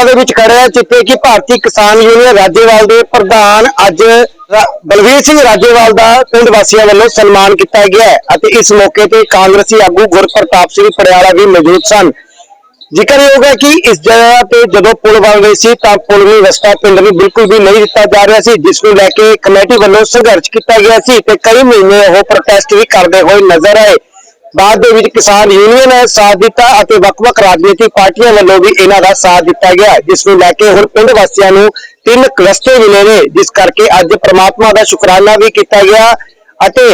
ਪਟਿਆਲਾ ਦੇ ਵਿੱਚ ਖੜਿਆ ਜਿੱਥੇ ਕਿ ਭਾਰਤੀ ਕਿਸਾਨ ਯੂਨੀਅਨ ਰਾਜੇਵਾਲ ਦੇ ਪ੍ਰਧਾਨ ਅੱਜ ਬਲਵੀਰ ਸਿੰਘ ਰਾਜੇਵਾਲ ਦਾ ਪਿੰਡ ਵਾਸੀਆਂ ਵੱਲੋਂ ਸਨਮਾਨ ਕੀਤਾ ਗਿਆ ਅਤੇ ਇਸ ਮੌਕੇ ਤੇ ਕਾਂਗਰਸੀ ਆਗੂ ਗੁਰਪ੍ਰਤਾਪ ਸਿੰਘ ਪਟਿਆਲਾ ਵੀ ਮੌਜੂਦ ਸਨ। ਜ਼ਿਕਰਯੋਗ ਹੈ ਕਿ ਇਸ ਜਗ੍ਹਾ ਤੇ ਜਦੋਂ ਪੁਲ ਬਣ ਰਹੀ ਸੀ ਤਾਂ ਪੁਲ ਨੂੰ ਰਸਤਾ ਪਿੰਡ ਨੂੰ ਬਿਲਕੁਲ ਵੀ ਨਹੀਂ ਦਿੱਤਾ ਜਾ ਰਿਹਾ ਸੀ, ਜਿਸ ਨੂੰ ਲੈ ਕੇ ਕਮੇਟੀ ਵੱਲੋਂ ਸੰਘਰਸ਼ ਕੀਤਾ ਗਿਆ ਸੀ ਤੇ ਕਈ ਮਹੀਨੇ ਉਹ ਪ੍ਰੋਟੈਸਟ ਵੀ ਕਰਦੇ ਹੋਏ ਨਜ਼ਰ ਆਏ। ਬਾਅਦ ਦੇ ਵਿੱਚ ਕਿਸਾਨ ਯੂਨੀਅਨ ਨੇ ਸਾਥ ਦਿੱਤਾ ਅਤੇ ਵੱਖ-ਵੱਖ ਰਾਜਨੀਤਿਕ ਪਾਰਟੀਆਂ ਵੱਲੋਂ ਵੀ ਇਹਨਾਂ ਦਾ ਸਾਥ ਦਿੱਤਾ ਗਿਆ ਜਿਸ ਨੂੰ ਲੈ ਕੇ ਹੁਣ ਪਿੰਡ ਵਾਸੀਆਂ ਨੂੰ ਤਿੰਨ ਕਲਸਟਰ ਮਿਲੇ ਨੇ, ਜਿਸ ਕਰਕੇ ਅੱਜ ਪ੍ਰਮਾਤਮਾ ਦਾ ਸ਼ੁਕਰਾਨਾ ਵੀ ਕੀਤਾ ਗਿਆ ਅਤੇ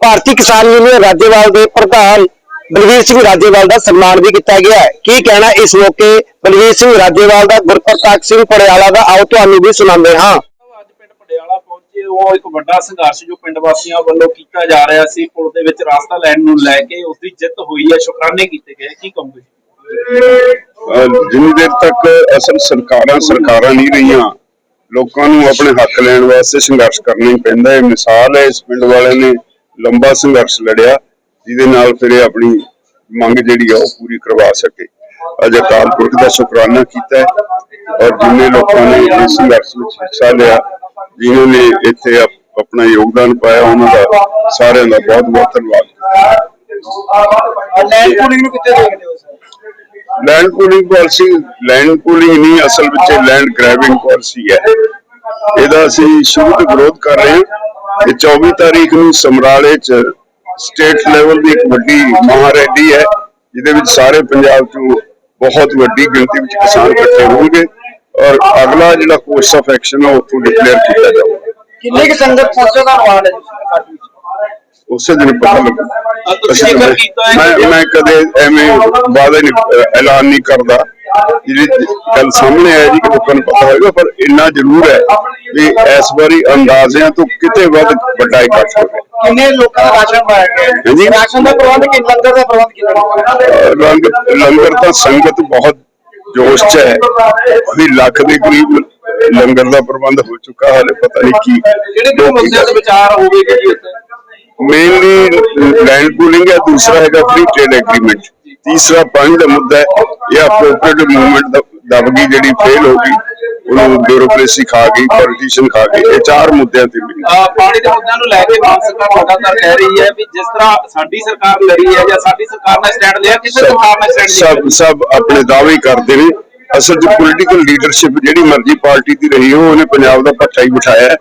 ਭਾਰਤੀ ਕਿਸਾਨ ਯੂਨੀਅਨ ਰਾਜੇਵਾਲ ਦੇ ਪ੍ਰਧਾਨ ਬਲਵੀਰ ਸਿੰਘ ਰਾਜੇਵਾਲ ਦਾ ਸਨਮਾਨ ਵੀ ਕੀਤਾ ਗਿਆ ਹੈ। ਕੀ ਕਹਿਣਾ ਇਸ ਮੌਕੇ ਬਲਵੀਰ ਸਿੰਘ ਰਾਜੇਵਾਲ ਦਾ, ਗੁਰਪ੍ਰਤਾਪ ਸਿੰਘ ਪੜਿਆਲਾ ਦਾ, ਆਓ ਤੁਹਾਨੂੰ ਵੀ ਸੁਣਾਉਂਦੇ ਹਾਂ ਅੱਜ ਪਿੰਡ ਪਟਿਆਲਾ ਪਹੁੰਚੇ ਉਹ ਇੱਕ ਵੱਡਾ ਸੰਘਰਸ਼ ਜੋ ਪਿੰਡ ਵਾਸੀਆਂ ਵੱਲੋਂ ਕੀਤਾ ਜਾ ਰਿਹਾ ਸੀ, ਪੁਲ ਦੇ ਵਿੱਚ ਰਾਸਤਾ ਲੈਣ ਨੂੰ ਲੈ ਕੇ ਉਸ ਦੀ ਜਿੱਤ ਹੋਈ ਹੈ, ਸ਼ੁਕਰਾਨੇ ਕੀਤੇ ਗਏ। ਕੀ ਕਹੋਗੇ? ਜਿੰਨੀ ਦੇਰ ਤੱਕ ਅਸਲ ਸਰਕਾਰਾਂ ਸਰਕਾਰਾਂ ਨਹੀਂ ਰਹੀਆਂ, ਲੋਕਾਂ ਨੂੰ ਆਪਣੇ ਹੱਕ ਲੈਣ ਵਾਸਤੇ ਸੰਘਰਸ਼ ਕਰਨਾ ਹੀ ਪੈਂਦਾ ਹੈ। ਮਿਸਾਲ ਹੈ, ਇਸ ਪਿੰਡ ਵਾਲਿਆਂ ਨੇ ਲੰਬਾ ਸੰਘਰਸ਼ ਲੜਿਆ, ਜਿਹਦੇ ਨਾਲ ਫਿਰ ਆਪਣੀ ਮੰਗ ਜਿਹੜੀ ਆ, ਉਹ ਪੂਰੀ ਕਰਵਾ ਸਕੇ। ਅੱਜ ਅਕਾਲ ਪੁਰਖ ਦਾ ਸ਼ੁਕਰਾਨਾ ਕੀਤਾ ਹੈ ਔਰ ਜਿੰਨੇ ਲੋਕਾਂ ਨੇ ਇਸ ਸੰਘਰਸ਼ ਵਿੱਚ ਹਿੱਸਾ ਲਿਆ ਜਿਨ੍ਹਾਂ ਨੇ ਇੱਥੇ ਆਪ- ਆਪਣਾ ਯੋਗਦਾਨ ਪਾਇਆ ਉਹਨਾਂ ਦਾ ਸਾਰਿਆਂ ਦਾ ਬਹੁਤ ਬਹੁਤ ਧੰਨਵਾਦ। ਲੈਂਡ ਪੂਲਿੰਗ ਨੂੰ ਕਿੱਥੇ ਦੇਖਦੇ ਹੋ sir? Land pooling policy land pooling ਨਹੀਂ ਅਸਲ ਵਿੱਚ ਲੈਂਡ ਗ੍ਰੈਬਿੰਗ ਪਾਲਿਸੀ ਹੈ। ਇਹਦਾ ਅਸੀਂ ਸ਼ੁਰੂ ਤੋਂ ਵਿਰੋਧ ਕਰ ਰਹੇ ਹਾਂ। ਇਹ 24 ਤਾਰੀਖ ਨੂੰ ਸਮਰਾਲੇ 'ਚ ਸਟੇਟ ਲੈਵਲ ਦੀ ਇੱਕ ਵੱਡੀ ਮਹਾਰੈਲੀ ਹੈ ਜਿਹਦੇ ਵਿੱਚ ਸਾਰੇ ਪੰਜਾਬ ਤੋਂ ਬਹੁਤ ਵੱਡੀ ਗਿਣਤੀ ਵਿੱਚ ਕਿਸਾਨ ਇਕੱਠੇ ਹੋਣਗੇ। ਔਰ ਅਗਲਾ ਜਿਹੜਾ ਕੋਰਸ ਆਫ ਐਕਸ਼ਨ ਹੈ ਉਹ ਉੱਥੋਂ ਡਿਕਲੇਅਰ ਕੀਤਾ ਜਾਊਗਾ। ਕਿੰਨੇ ਕਿ ਸੰਗਤ ਪਹੁੰਚੇ ਦਾ ਅਨੁਮਾਨ ਹੈ ਉਸੇ ਦਿਨ ਪਤਾ ਲੱਗੂ ਤੁਸੀਂ ਅਸੀਂ ਹੈ ਮੈਂ ਕਿ- ਮੈਂ ਕਦੇ ਐਵੇਂ ਵਾਅਦਾ ਨਹੀਂ ਐਲਾਨ ਨਹੀਂ ਕਰਦਾ। ਜਿਹੜੀ ਗੱਲ ਸਾਹਮਣੇ ਆਇਆ ਜੀ ਕਿ ਲੋਕਾਂ ਨੂੰ ਪਤਾ ਹੋਏਗਾ ਪਰ ਇੰਨਾ ਜ਼ਰੂਰ ਹੈ ਵੀ ਇਸ ਵਾਰੀ ਅੰਦਾਜ਼ਿਆਂ ਤੋਂ ਕਿਤੇ ਵੱਧ ਵੱਡਾ ਇਕੱਠ ਹੋਵੇ। ਕਿੰਨੇ ਲੋਕਾਂ ਦਾ ਰਾਸ਼ਨ ਪਾਇਆ ਗਿਆ। ਰਾਸ਼ਨ ਦਾ ਪ੍ਰਬੰਧ ਕਿ ਲੰਗਰ ਦਾ ਪ੍ਰਬੰਧ ਕਿੰਨਾ? ਲੰਗਰ ਤਾਂ ਸੰਗਤ ਬਹੁਤ ਜੋਸ਼ 'ਚ ਹੈ ਵੀ ਲੱਖ ਦੇ ਕਰੀਬ ਲੰਗਰ ਦਾ ਪ੍ਰਬੰਧ ਹੋ ਚੁੱਕਾ ਹਾਲੇ ਪਤਾ ਨਹੀਂ ਕੀ ਜਿਹੜੇ ਦੋ ਮੁੱਦਿਆਂ ਤੇ ਵਿਚਾਰ ਹੋਵੇਗਾ ਜੀ ਉੱਥੇ? ਮੇਨਲੀ ਲੈਂਡ ਪੂਲਿੰਗ ਹੈ ਦੂਸਰਾ ਹੈਗਾ ਫ੍ਰੀ ਟ੍ਰੇਡ ਐਗਰੀਮੈਂਟ ਤੀਸਰਾ ਪਾਣੀ ਦਾ ਮੁੱਦਾ ਹੈ ਇਹ ਕੋਆਪਰੇਟਿਵ ਮੂਵਮੈਂਟ ਦਬ ਗਈ ਜਿਹੜੀ ਫੇਲ ਹੋ ਗਈ। ਉਹਨੂੰ ਬਿਊਰੋਕ੍ਰੇਸੀ ਖਾ ਗਈ ਪੋਲੀਟੀਸ਼ੀਅਨ ਖਾ ਗਈ ਇਹ ਚਾਰ ਮੁੱਦਿਆਂ ਤੇ ਮਿਲੀ ਪਾਣੀ ਦੇ ਮੁੱਦਿਆਂ ਨੂੰ ਲੈ ਕੇ ਭਾਰਤ ਸਰਕਾਰ ਲਗਾਤਾਰ ਕਹਿ ਰਹੀ ਹੈ ਵੀ ਜਿਸ ਤਰ੍ਹਾਂ ਸਾਡੀ ਸਰਕਾਰ ਲੜੀ ਹੈ ਜਾਂ ਸਾਡੀ ਸਰਕਾਰ ਨੇ ਸਟੈਂਡ ਲਿਆ ਕਿਸੇ ਸਰਕਾਰ ਨੇ ਸਟੈਂਡ ਸਭ ਲਿਆ। ਸਭ ਆਪਣੇ ਦਾਅਵੇ ਕਰਦੇ ਨੇ। ਅਸਲ 'ਚ ਪੋਲੀਟੀਕਲ ਲੀਡਰਸ਼ਿਪ ਜਿਹੜੀ ਮਰਜ਼ੀ ਪਾਰਟੀ ਦੀ ਰਹੀ ਹੋ ਉਹਨੇ ਪੰਜਾਬ ਦਾ ਪੱਠਾ ਹੀ ਬਿਠਾਇਆ ਹੈ।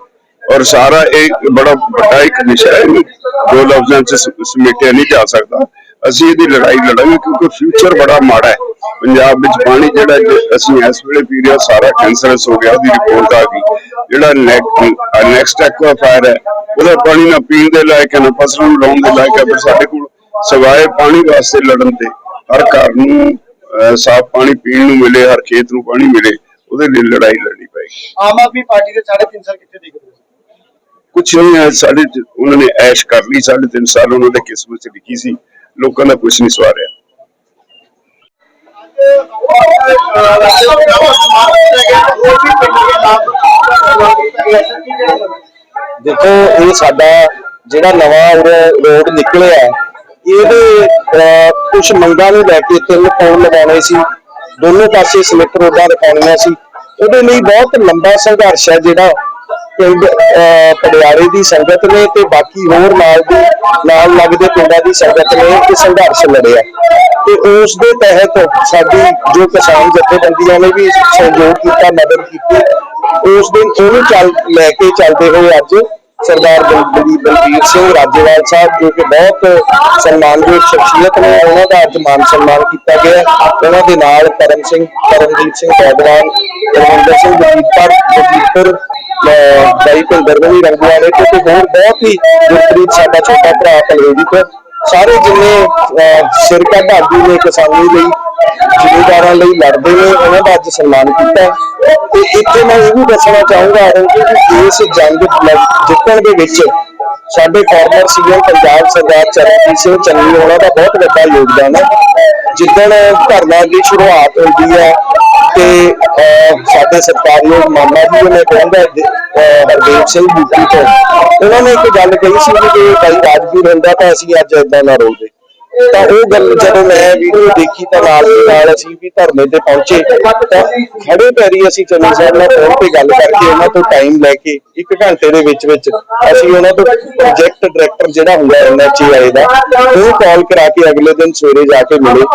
ਔਰ ਸਾਰਾ ਇਹ ਬੜਾ ਵੱਡਾ ਇੱਕ ਵਿਸ਼ਾ ਹੈ। ਦੋ ਲਫ਼ਜ਼ਾਂ 'ਚ ਸਮੇਟਿਆ ਨਹੀਂ ਜਾ ਸਕਦਾ। ਅਸੀਂ ਇਹਦੀ ਲੜਾਈ ਲੜਾਂਗੇ ਕਿਉਂਕਿ ਫਿਊਚਰ ਬੜਾ ਮਾੜਾ ਹੈ। ਪੰਜਾਬ ਵਿੱਚ ਪਾਣੀ ਜਿਹੜਾ ਅਸੀਂ ਇਸ ਵੇਲੇ ਪੀ ਰਹੇ ਸਾਰਾ ਕੈਂਸਰਸ ਹੋ ਗਿਆ ਉਹਦੀ ਰਿਪੋਰਟ ਆ ਗਈ। ਜਿਹੜਾ ਨੈਕਸਟ ਐਕਵਾਫਾਇਰ ਹੈ ਉਹਦਾ ਪਾਣੀ ਨਾ ਪੀਣ ਦੇ ਲਾਇਕ ਹੈ ਨਾ ਫਸਲਾਂ ਨੂੰ ਲਾਉਣ ਦੇ ਲਾਇਕ ਹੈ ਪਰ ਸਾਡੇ ਕੋਲ ਸਵਾਏ ਪਾਣੀ ਵਾਸਤੇ ਲੜਨ ਤੇ ਹਰ ਘਰ ਨੂੰ ਸਾਫ਼ ਪਾਣੀ ਪੀਣ ਨੂੰ ਮਿਲੇ ਹਰ ਖੇਤ ਨੂੰ ਪਾਣੀ ਮਿਲੇ ਉਹਦੇ ਲਈ ਲੜਾਈ ਲੜਨੀ ਪਏਗੀ। ਆਮ ਆਦਮੀ ਪਾਰਟੀ ਦੇ 3.5 ਸਾਲ ਕਿੱਥੇ ਦੇਖਦੇ ਕੁਛ ਨਹੀਂ ਸਾਡੇ ਉਹਨਾਂ ਨੇ ਐਸ਼ ਕਰ ਲਈ ਸਾਢੇ ਤਿੰਨ ਸਾਲ ਉਹਨਾਂ ਦੇ ਕਿਸਮਤ ਚ ਲਿਖੀ ਸੀ। ਲੋਕਾਂ ਦਾ ਕੁਛ ਨਹੀਂ ਸਵਾਰਿਆ ਦੇਖੋ ਇਹ ਸਾਡਾ ਜਿਹੜਾ ਨਵਾਂ ਰੋਡ ਨਿਕਲਿਆ ਹੈ, ਇਹਦੇ ਕੁਝ ਮੰਗਾਂ ਨੂੰ ਲੈ ਕੇ ਤਿੰਨ ਪੌਲ ਲਗਾਉਣੇ ਸੀ। ਦੋਨੋਂ ਪਾਸੇ ਸਲਿੱਪ ਰੋਡਾਂ ਦਿਖਾਉਣੀਆਂ ਸੀ। ਉਹਦੇ ਲਈ ਬਹੁਤ ਲੰਬਾ ਸੰਘਰਸ਼ ਹੈ ਜਿਹੜਾ। ਪਿੰਡ ਅਹ, ਪਟਿਆਲੇ ਦੀ ਸੰਗਤ ਨੇ ਤੇ ਬਾਕੀ ਹੋਰ ਨਾਲ ਦੀ ਨਾਲ ਲੱਗਦੇ ਪਿੰਡਾਂ ਦੀ ਸੰਗਤ ਨੇ ਇਹ ਸੰਘਰਸ਼ ਲੜਿਆ। ਤੇ ਉਸ ਦੇ ਤਹਿਤ ਸਾਡੀ ਜੋ ਕਿਸਾਨ ਜਥੇਬੰਦੀਆਂ ਨੇ ਵੀ ਸਹਿਯੋਗ ਕੀਤਾ ਮਦਦ ਕੀਤੀ ਉਸ ਦਿਨ ਉਹਨੂੰ ਚੱਲ ਲੈ ਕੇ ਚੱਲਦੇ ਹੋਏ ਅੱਜ ਸਰਦਾਰ ਬਲਬੀਰ ਬਲਬੀਰ ਸਿੰਘ ਰਾਜੇਵਾਲ ਸਾਹਿਬ ਜੋ ਕਿ ਬਹੁਤ ਸਨਮਾਨਯੋਗ ਸ਼ਖਸੀਅਤ ਨੇ ਉਹਨਾਂ ਦਾ ਅੱਜ ਮਾਨ ਸਨਮਾਨ ਕੀਤਾ ਗਿਆ। ਉਹਨਾਂ ਦੇ ਨਾਲ ਕਰਮ ਸਿੰਘ ਕਰਮਜੀਤ ਸਿੰਘ ਪੈਦਵਾਨ ਰਵਿੰਦਰ ਸਿੰਘ ਜਗੀਰਪੁਰ ਜਗੀਰਪੁਰ ਬਾਈ ਭਿੰਦਰ ਵੀ ਰੰਗਵਾਲੇ ਤੇ ਤੇ ਹੋਰ ਬਹੁਤ ਹੀ ਗੁਰਪ੍ਰੀਤ ਸਾਡਾ ਛੋਟਾ ਭਰਾ ਕਲਵੇਦੀ ਸਾਰੇ ਜਿੰਨੇ ਅਹ, ਸਿਰ ਨੇ ਕਿਸਾਨੀ ਲਈ ਜ਼ਿਮੀਦਾਰਾਂ ਲਈ ਲੜਦੇ ਨੇ ਉਹਨਾਂ ਦਾ ਅੱਜ ਸਨਮਾਨ ਕੀਤਾ। ਤੇ ਇੱਥੇ ਮੈਂ ਇਹ ਵੀ ਦੱਸਣਾ ਚਾਹੂੰਗਾ ਕਿ ਇਸ ਜੰਗ ਜਿੱਤਣ ਦੇ ਵਿੱਚ ਸਾਡੇ ਫਾਰਮਰ ਸੀਐਮ ਪੰਜਾਬ ਸਰਦਾਰ ਚਰਨਜੀਤ ਸਿੰਘ ਚੰਨੀ ਉਹਨਾਂ ਦਾ ਬਹੁਤ ਵੱਡਾ ਯੋਗਦਾਨ ਹੈ। ਜਿੱਦਣ ਧਰਨਾ ਦੀ ਸ਼ੁਰੂਆਤ ਹੁੰਦੀ ਹੈ ਤੇ ਅਹ, ਸਾਡੇ ਸਰਕਾਰਯੋਗ ਮਾਮਾ ਜੀ ਨੇ ਕਹਿੰਦਾ ਹਰਦੇਵ ਸਿੰਘ ਬੂਟੀ ਤੋਂ। ਉਹਨਾਂ ਨੇ ਇੱਕ ਗੱਲ ਕਹੀ ਸੀ ਕਿ ਜੇ ਭਾਈ ਰਾਜਵੀਰ ਹੁੰਦਾ ਤਾਂ ਅਸੀਂ ਅੱਜ ਇਦਾਂ ਨਾ ਰੋਲਦੇ ਤਾਂ ਉਹ ਗੱਲ ਜਦੋਂ ਮੈਂ ਵੀਡੀਓ ਦੇਖੀ ਤਾਂ ਨਾਲ ਦੀ ਨਾਲ ਅਸੀਂ ਵੀ ਧਰਨੇ ਤੇ ਪਹੁੰਚੇ, ਤਾਂ ਖੜੇ ਪੈਰੀ ਅਸੀਂ ਚੰਨੀ ਸਾਹਿਬ ਨਾਲ ਫੋਨ ਤੇ ਗੱਲ ਕਰਕੇ ਉਹਨਾਂ ਤੋਂ ਟਾਈਮ ਲੈ ਕੇ ਇੱਕ ਘੰਟੇ ਦੇ ਵਿੱਚ ਵਿੱਚ ਅਸੀਂ ਉਹਨਾਂ ਤੋਂ ਪ੍ਰੋਜੈਕਟ ਡਾਇਰੈਕਟਰ ਜਿਹੜਾ ਹੁੰਦਾ ਐਨਐਚਏਆਈ ਦਾ, ਉਹ ਕਾਲ ਕਰਾ ਕੇ ਅਗਲੇ ਦਿਨ ਸਵੇਰੇ ਜਾ ਕੇ ਮਿਲੇ।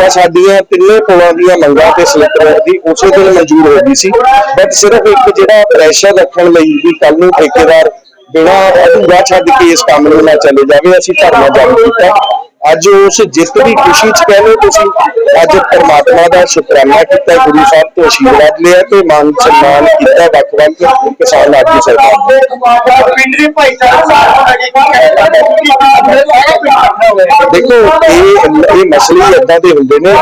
ਤਾਂ ਸਾਡੀਆਂ ਤਿੰਨੇ ਪੁਲਾਂ ਦੀਆਂ ਮੰਗਾਂ ਤੇ ਸਲਿੱਪ ਦੀ ਉਸੇ ਦਿਨ ਮਨਜ਼ੂਰ ਹੋ ਗਈ ਸੀ। ਬਟ ਸਿਰਫ ਇੱਕ ਜਿਹੜਾ ਪ੍ਰੈਸ਼ਰ ਰੱਖਣ ਲਈ ਵੀ ਕੱਲ ਨੂੰ ਠੇਕੇਦਾਰ ਬਿਨਾਂ ਅਧੂਰਾ ਛੱਡ ਕੇ ਇਸ ਕੰਮ ਨੂੰ ਨਾ ਚਲੇ ਜਾਵੇ, ਅਸੀਂ ਧਰਨਾ ਜਾਰੀ ਕੀਤਾ। ਅੱਜ ਉਸ ਜਿੱਤ ਦੀ ਖੁਸ਼ੀ ਚ ਕਹਿੰਦੇ ਤੁਸੀਂ ਅੱਜ ਪਰਮਾਤਮਾ ਦਾ ਸ਼ੁਕਰਾਨਾ ਕੀਤਾ ਗੁਰੂ ਸਾਹਿਬ ਤੋਂ ਆਸ਼ੀਰਵਾਦ ਲਿਆ ਤੇ ਮਾਨ ਸਨਮਾਨ ਕੀਤਾ ਵੱਖ-ਵੱਖ ਕਿਸਾਨ ਆਗੂ ਸਰਕਾਰ ਭਾਈਚਾਰਾ ਦੇਖੋ ਇਹ ਇਹ ਮਸਲੇ ਏਦਾਂ ਦੇ ਹੁੰਦੇ ਨੇ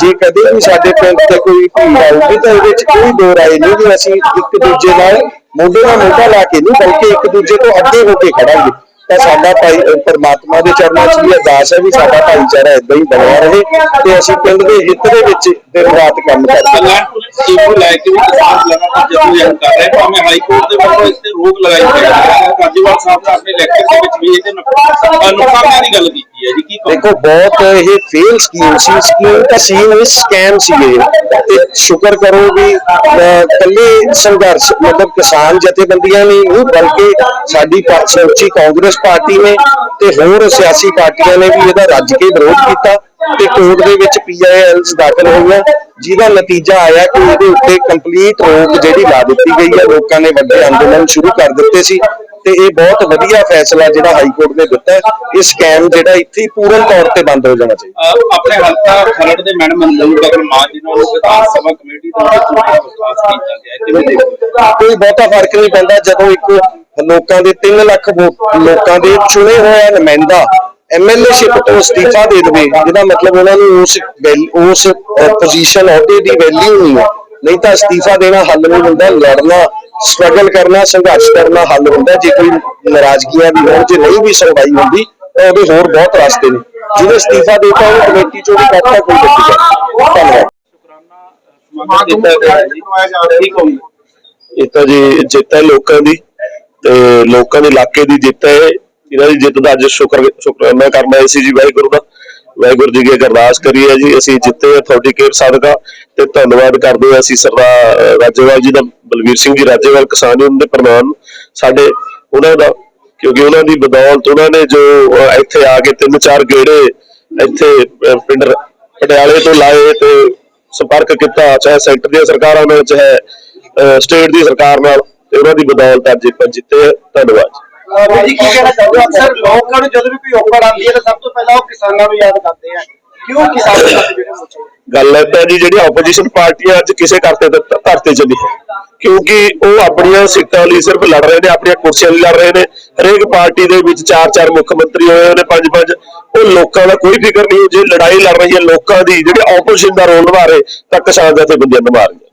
ਜੇ ਕਦੇ ਵੀ ਸਾਡੇ ਪਿੰਡ ਤੇ ਕੋਈ ਭੀੜ ਆਊਗੀ ਤਾਂ ਇਹਦੇ ਵਿੱਚ ਕੋਈ ਦੋ ਰਾਏ ਨਹੀਂ ਵੀ ਅਸੀਂ ਇੱਕ ਦੂਜੇ ਨਾਲ ਮੋਢੇ ਨਾਲ ਮੋਢਾ ਲਾ ਕੇ ਨਹੀਂ ਬਲਕਿ ਇੱਕ ਦੂਜੇ ਤੋਂ ਅੱਗੇ ਹੋ ਕੇ ਖੜਾਂਗੇ। ਤਾਂ ਸਾਡਾ ਭਾਈ ਪਰਮਾਤਮਾ ਦੇ ਚਰਨਾਂ 'ਚ ਵੀ ਅਰਦਾਸ ਹੈ ਵੀ ਸਾਡਾ ਭਾਈਚਾਰਾ ਇਦਾਂ ਹੀ ਬਣਿਆ ਰਹੇ ਤੇ ਅਸੀਂ ਪਿੰਡ ਦੇ ਹਿੱਤ ਦੇ ਵਿੱਚ ਦਿਨ ਰਾਤ ਕੰਮ ਕਰਦੇ ਕਲਿਆਣ ਪੁਲਿਸ ਟੀਮ ਨੂੰ ਲੈ ਕੇ ਵੀ ਕਿਸਾਨ ਲਗਾਤਾਰ ਜਦੋਜਹਿਦ ਕਰ ਰਹੇ ਭਾਵੇਂ ਹਾਈ ਕੋਰਟ ਦੇ ਵੱਲੋਂ ਇਸ ਤੇ ਰੋਕ ਲਗਾਈ ਗਈ ਹੈ। ਕਾਜੀਵਾਲ ਸਾਹਿਬ ਨੇ ਆਪਣੇ ਲੈਕਚਰ ਦੇ ਵਿੱਚ ਵੀ ਇਹਦੇ ਨੁਕਸਾਨਾਂ ਦੀ ਗੱਲ ਕੀਤੀ। ਹੈ ਜੀ ਕੀ ਕਹੋਗੇ ਦੇਖੋ ਬਹੁਤ ਇਹ ਫੇਲ ਸਕੀਮ ਸੀ ਸਕੀਮ ਤਾਂ ਸੀ ਨਹੀਂ ਸਕੈਮ ਸੀ ਇਹ ਤੇ ਸ਼ੁਕਰ ਕਰੋ ਵੀ ਇਕੱਲੇ ਸੰਘਰਸ਼ ਮਤਲਬ ਕਿਸਾਨ ਜਥੇਬੰਦੀਆਂ ਨੇ ਨਹੀਂ ਬਲਕਿ ਸਾਡੀ ਸਮੁੱਚੀ ਕਾਂਗਰਸ ਪਾਰਟੀ ਨੇ ਤੇ ਹੋਰ ਸਿਆਸੀ ਪਾਰਟੀਆਂ ਨੇ ਵੀ ਇਹਦਾ ਰੱਜ ਕੇ ਵਿਰੋਧ ਕੀਤਾ ਤੇ ਕੋਰਟ ਦੇ ਵਿੱਚ ਪੀਆਈਐਲਸ ਦਾਖਲ ਹੋਈਆਂ ਜਿਹਦਾ ਨਤੀਜਾ ਆਇਆ ਕਿ ਇਹਦੇ ਉੱਤੇ ਕੰਪਲੀਟ ਰੋਕ ਜਿਹੜੀ ਲਾ ਦਿੱਤੀ ਗਈ ਹੈ ਲੋਕਾਂ ਨੇ ਵੱਡੇ ਅੰਦੋਲਨ ਸ਼ੁਰੂ ਕਰ ਦਿੱਤੇ ਸੀ। ਤੇ ਇਹ ਬਹੁਤ ਵਧੀਆ ਫੈਸਲਾ ਜਿਹੜਾ ਹਾਈ ਕੋਰਟ ਨੇ ਦਿੱਤਾ ਇਹ ਸਕੈਮ ਜਿਹੜਾ ਇੱਥੇ ਹੀ ਪੂਰਨ ਤੌਰ ਤੇ ਬੰਦ ਹੋ ਜਾਣਾ ਚਾਹੀਦਾ। ਆਪਣੇ ਹਲਕਾ ਖਰੜ ਦੇ ਮੈਡਮ ਮਨਜੂਰ ਗਗਨ ਮਾਨ ਜੀ ਨੂੰ ਵਿਧਾਨ ਸਭਾ ਕਮੇਟੀ ਦੇ ਵਿੱਚ ਚੁਣਿਆ ਵਿਸ਼ਵਾਸ ਕੀਤਾ ਗਿਆ ਹੈ। ਕਿਵੇਂ ਦੇਖੋ ਕੋਈ ਬਹੁਤਾ ਫ਼ਰਕ ਨਹੀਂ ਪੈਂਦਾ। ਜਦੋਂ ਇੱਕ ਲੋਕਾਂ ਦੇ 3 ਲੱਖ ਲੋਕਾਂ ਦੇ ਚੁਣੇ ਹੋਇਆ ਨੁਮਾਇੰਦਾ ਐਮਐਲਏਸ਼ਿਪ ਤੋਂ ਅਸਤੀਫਾ ਦੇ ਦੇਵੇ ਜਿਹਦਾ ਮਤਲਬ ਉਹਨਾਂ ਨੂੰ ਉਸ ਉਸ ਪੋਜੀਸ਼ਨ ਅਹੁਦੇ ਦੀ ਵੈਲਿਊ ਨਹੀਂ ਹੈ। ਨਹੀਂ ਤਾਂ ਅਸਤੀਫਾ ਦੇਣਾ ਹੱਲ ਨਹੀਂ ਹੁੰਦਾ ਲੜਨਾ ਸਟਰਗਲ ਕਰਨਾ ਸੰਘਰਸ਼ ਕਰਨਾ ਹੱਲ ਹੁੰਦਾ ਜੇ ਕੋਈ ਨਾਰਾਜ਼ਗੀਆਂ ਵੀ ਹੋਣ ਜੇ ਨਹੀਂ ਵੀ ਸੁਣਵਾਈ ਹੁੰਦੀ ਤਾਂ ਉਹਦੇ ਹੋਰ ਬਹੁਤ ਰਸਤੇ ਨੇ। ਜਿਹਨੇ ਅਸਤੀਫਾ ਦੇਤਾ ਉਹ ਕਮੇਟੀ ਚੋਂ ਵੀ ਕਰਤਾ ਕੋਈ ਦਿੱਕਤ ਨਹੀਂ। ਧੰਨਵਾਦ। ਇਹ ਤਾਂ ਜੀ ਜਿੱਤ ਹੈ ਲੋਕਾਂ ਦੀ ਤੇ ਲੋਕਾਂ ਦੇ ਇਲਾਕੇ ਦੀ ਜਿੱਤ ਹੈ। ਇਹਨਾਂ ਦੀ ਜਿੱਤ ਦਾ ਅੱਜ ਸ਼ੁਕਰ ਸ਼ੁਕਰਾਨਾ ਕਰਨਾ ਹੈ। ਸੀ ਜੀ ਵਾਹਿਗੁਰੂ ਦਾ ਵਾਹਿਗੁਰੂ ਜੀ ਕੀ ਅਰਦਾਸ ਕਰੀਏ ਜੀ, ਅਸੀਂ ਜਿੱਤੇ ਹਾਂ ਤੁਹਾਡੀ ਸਦਕਾ ਤੇ ਧੰਨਵਾਦ ਕਰਦੇ ਹਾਂ ਅਸੀਂ ਸਰਦਾਰ ਰਾਜੇਵਾਲ ਜੀ ਦਾ, ਬਲਵੀਰ ਸਿੰਘ ਜੀ ਰਾਜੇਵਾਲ ਕਿਸਾਨ ਯੂਨੀਅਨ ਦੇ ਪ੍ਰਧਾਨ ਸਾਡੇ, ਉਹਨਾਂ ਦਾ, ਕਿਉਂਕਿ ਉਹਨਾਂ ਦੀ ਬਦੌਲਤ ਉਹਨਾਂ ਨੇ ਜੋ ਇੱਥੇ ਆ ਕੇ ਤਿੰਨ ਚਾਰ ਗੇੜੇ ਇੱਥੇ ਪਿੰਡ ਪਟਿਆਲੇ ਤੋਂ ਲਾਏ ਤੇ ਸੰਪਰਕ ਕੀਤਾ, ਚਾਹੇ ਸੈਂਟਰ ਦੀਆਂ ਸਰਕਾਰਾਂ ਨਾਲ ਚਾਹੇ ਸਟੇਟ ਦੀ ਸਰਕਾਰ ਨਾਲ, ਤੇ ਉਹਨਾਂ ਦੀ ਬਦੌਲਤ ਅੱਜ ਆਪਾਂ ਜਿੱਤੇ ਹਾਂ। ਧੰਨਵਾਦ ਜੀ ਕੀ ਕਹਿਣਾ ਚਾਹੁੰਦੇ ਹੋ ਅਕਸਰ ਲੋਕਾਂ ਨੂੰ? ਜਦੋਂ ਵੀ ਕੋਈ ਔਕੜ ਆਉਂਦੀ ਹੈ ਤਾਂ ਸਭ ਤੋਂ ਪਹਿਲਾਂ ਉਹ ਕਿਸਾਨਾਂ ਨੂੰ ਯਾਦ ਕਰਦੇ ਆ। ਕਿਉਂ ਕਿਸਾਨ ਸਾਡੇ ਜਿਹੜੇ ਸੋਚੇ ਗੱਲ ਏਦਾਂ ਜੀ ਜਿਹੜੀ ਆਪੋਜੀਸ਼ਨ ਪਾਰਟੀਆਂ ਅੱਜ ਕਿਸੇ ਕਰਤੇ ਤੇ ਧਰਤੇ ਚ ਨਹੀਂ ਹੈ। ਕਿਉਂਕਿ ਉਹ ਆਪਣੀਆਂ ਸੀਟਾਂ ਲਈ ਸਿਰਫ ਲੜ ਰਹੇ ਨੇ ਆਪਣੀਆਂ ਕੁਰਸੀਆਂ ਲਈ ਲੜ ਰਹੇ ਨੇ। ਹਰੇਕ ਪਾਰਟੀ ਦੇ ਵਿੱਚ ਚਾਰ ਚਾਰ ਮੁੱਖ ਮੰਤਰੀ ਹੋਏ ਹੋਏ ਨੇ ਪੰਜ ਪੰਜ। ਉਹ ਲੋਕਾਂ ਦਾ ਕੋਈ ਫਿਕਰ ਨਹੀਂ ਜੇ ਲੜਾਈ ਲੜ ਰਹੀ ਹੈ ਲੋਕਾਂ ਦੀ ਜਿਹੜੇ ਆਪੋਜੀਸ਼ਨ ਦਾ ਰੋਲ ਨਿਭਾ ਰਹੇ ਤਾਂ ਕਿਸਾਨ ਜਥੇਬੰਦੀਆਂ ਨਿਭਾ ਰਹੀਆਂ